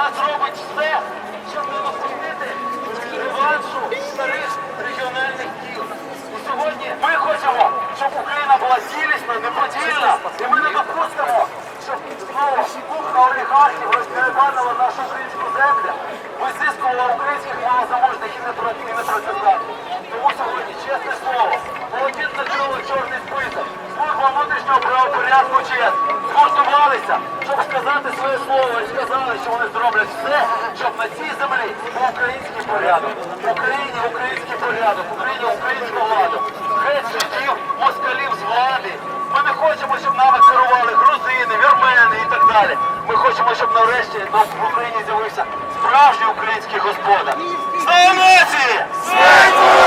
вона зробить все, щоб не допустити реваншу старих регіональних діл. І сьогодні ми хочемо, щоб Україна була цілісна, неподільна, і ми не допустимо, щоб знову кухня олігархів розтеребанила нашу українську землю. МЧС згуртувалися, щоб сказати своє слово і сказали, що вони зроблять все, щоб на цій землі був український порядок, в Україні український порядок, в Україні українська влада. Геть судів, москалів з влади. Ми не хочемо, щоб нами керували грузини, вірмени і так далі. Ми хочемо, щоб нарешті на- в Україні з'явився справжній український господар. Слава нації! Україна!